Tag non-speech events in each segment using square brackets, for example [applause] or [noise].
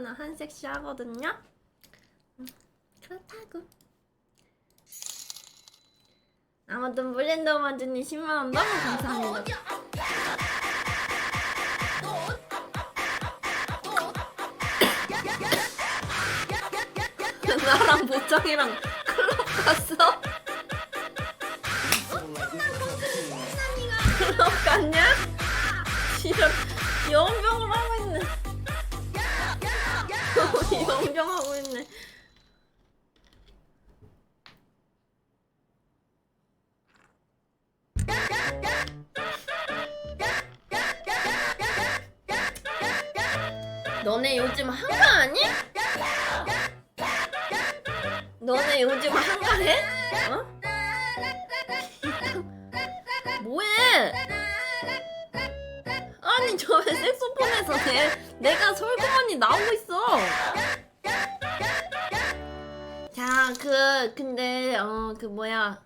하면은 한 섹시 하거든요. 음, 그렇다고. 아무튼 블렌더 만드님 10만 원 너무 감사합니다. [laughs] 나랑 보정이랑 클럽 갔어? 클럽 갔냐? 연병 연병하고 있네. 너네 요즘 한가하니? 너네 요즘 한가해? 어? [laughs] 뭐해? 아니 저 왜 색소폰에서 내, 내가 설거만이 나오고 있어 자 그 근데 어 그 뭐야.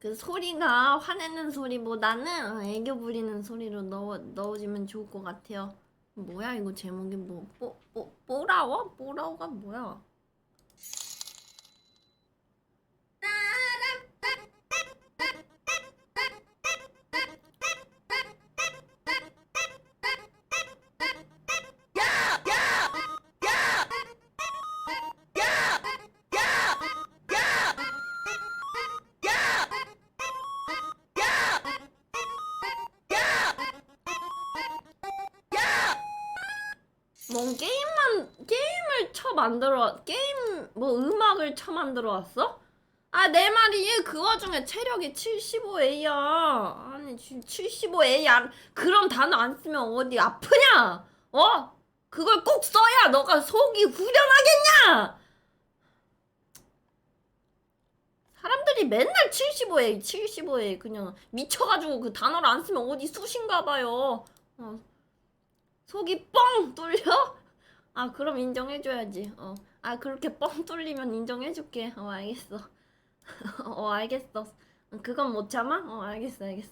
그 소리가 화내는 소리보다는 어, 애교 부리는 소리로 넣어, 넣어주면 좋을 것 같아요. 뭐야 이거 제목이 뭐 뽀, 뽀, 뽀라워? 뽀라워가 뭐야 뭔 게임만 게임을 쳐 만들어 게임 뭐 음악을 쳐 만들어 왔어? 아 내 말이 그 와중에 체력이 75A야 아니 지금 75A 안 그런 단어 안 쓰면 어디 아프냐? 어? 그걸 꼭 써야 너가 속이 후련하겠냐? 사람들이 맨날 75A 75A 그냥 미쳐가지고 그 단어를 안 쓰면 어디 쑤신가 봐요 어. 속이 뻥 뚫려? 아 그럼 인정해줘야지. 어. 아 그렇게 뻥 뚫리면 인정해줄게. 어 알겠어. [laughs] 어 알겠어. 그건 못 참아? 어 알겠어 알겠어.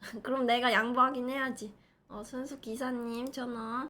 [laughs] 그럼 내가 양보하긴 해야지. 어 순수 기사님 전화